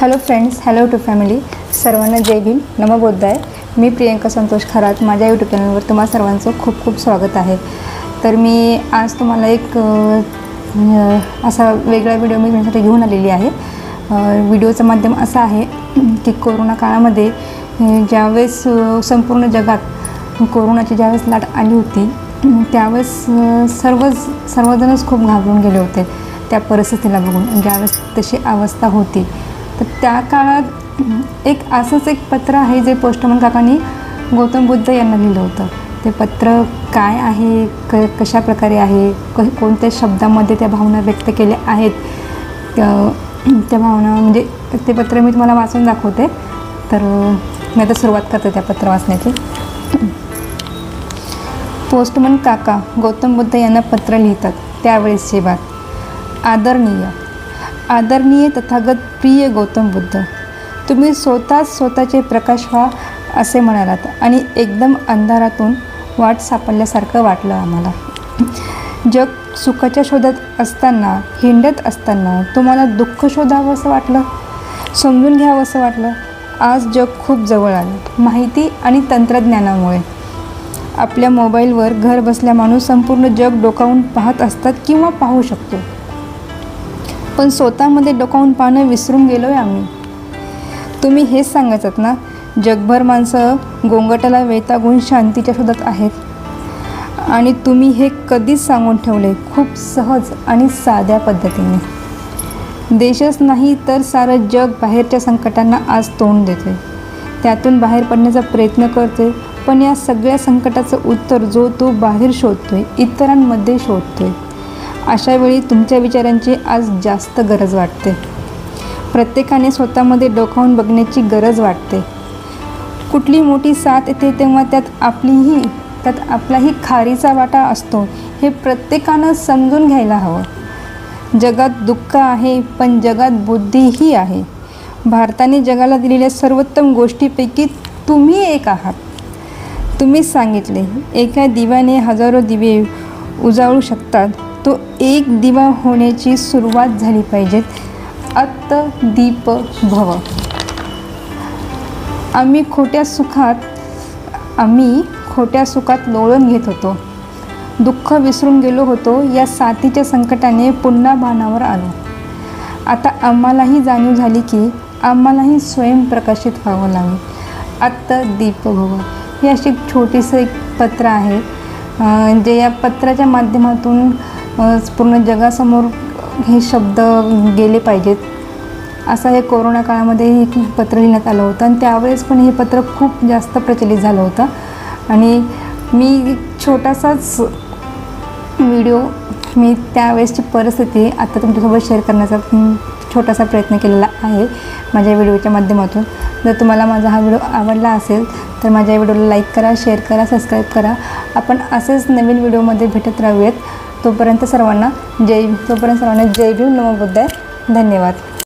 Hello friends hello to family सर्वांना जय भीम. नमबोध आहे मी प्रियंका संतोष खरात. माझ्या यूट्यूब चॅनलवर तुम्हा सर्वांचं खूप खूप स्वागत आहे. तर मी आज तुम्हाला एक असा वेगळा व्हिडिओ मी तुमच्यासाठी घेऊन आलेली आहे. व्हिडिओचं माध्यम असं आहे की कोरोना काळामध्ये ज्यावेळेस संपूर्ण जगात कोरोनाची ज्यावेळेस लाट आली होती त्यावेळेस सर्वच सर्वजणच खूप घाबरून गेले होते त्या परिस्थितीला बघून. ज्यावेळेस तशी अवस्था होती. तर त्या काळात एक असंच एक पत्र आहे जे पोस्टमन काकांनी गौतम बुद्ध यांना लिहिलं होतं. ते पत्र काय आहे? क कशा प्रकारे आहे? क कोणत्या शब्दामध्ये त्या भावना व्यक्त केल्या आहेत? त्या त्या भावना म्हणजे ते पत्र मी तुम्हाला वाचून दाखवते. तर मी आता सुरुवात करते त्या पत्र वाचण्याची. पोस्टमन काका गौतम बुद्ध यांना पत्र लिहितात. त्यावेळेसची बात. आदरणीय आदरणीय तथागत प्रिय गौतम बुद्ध तुम्ही स्वतःच स्वतःचे प्रकाश व्हा असे म्हणालात आणि एकदम अंधारातून वाट सापडल्यासारखं वाटलं आम्हाला. जग सुखाच्या शोधात असताना हिंडत असताना तुम्हाला दुःख शोधावं असं वाटलं? समजून घ्यावं असं वाटलं? आज जग खूप जवळ आलं. माहिती आणि तंत्रज्ञानामुळे. आपल्या मोबाईलवर घर बसल्या माणूस संपूर्ण जग डोकावून पाहत असतात किंवा पाहू शकतो. पण स्वतःमध्ये डोकावून पाहणं विसरून गेलो आहे आम्ही. तुम्ही हेच सांगायचात ना जगभर माणसं गोंगटाला वैतागून शांतीच्या शोधात आहेत. आणि तुम्ही हे कधीच सांगून ठेवले खूप सहज आणि साध्या पद्धतीने. देशच नाही तर सारं जग बाहेरच्या संकटांना आज तोंड देते त्यातून बाहेर पडण्याचा प्रयत्न करते पण या सगळ्या संकटाचं उत्तर जो तो बाहेर शोधतोय इतरांमध्ये शोधतोय. अशावेळी तुमच्या विचारांची आज जास्त गरज वाटते. प्रत्येकाने स्वतःमध्ये डोकावून बघण्याची गरज वाटते. कुठली मोठी साथ येते तेव्हा त्यात आपलीही त्यात आपलाही खारीचा वाटा असतो हे प्रत्येकानं समजून घ्यायला हवं. जगात दुःख आहे पण जगात बुद्धीही आहे. भारताने जगाला दिलेल्या सर्वोत्तम गोष्टीपैकी तुम्ही एक आहात. तुम्हीच सांगितले एका दिव्याने हजारो दिवे उजाळू शकतात. तो एक दिवा होण्याची सुरुवात झाली पाहिजेत अत्त दीप भव. आम्ही खोट्या सुखात आम्ही खोट्या सुखात लोळून घेत होतो. दुःख विसरून गेलो होतो या साथीच्या संकटाने पुन्हा भानावर आलो. आता आम्हालाही जाणीव झाली की आम्हालाही स्वयंप्रकाशित व्हावं लागेल. आत्ता दीप भव. हे अशी छोटीसं एक पत्र आहे. जे या पत्राच्या माध्यमातून पूर्ण जगासमोर हे शब्द गेले पाहिजेत. असा हे कोरोना काळामध्ये हे पत्र लिहिण्यात आलं होतं आणि त्यावेळेस पण हे पत्र खूप जास्त प्रचलित झालं होतं. आणि मी छोटासाच व्हिडिओ मी त्यावेळेसची परिस्थिती आता तुमच्यासोबत शेअर करण्याचा छोटासा प्रयत्न केलेला आहे माझ्या व्हिडिओच्या माध्यमातून. जर तुम्हाला माझा हा व्हिडिओ आवडला असेल तर माझ्या व्हिडिओला लाईक करा शेअर करा सबस्क्राईब करा. आपण असेच नवीन व्हिडिओमध्ये भेटत राहूयात. तोपर्यंत सर्वांना जय तोपर्यंत सर्वांना जय भीम नमो बुद्धाय. धन्यवाद.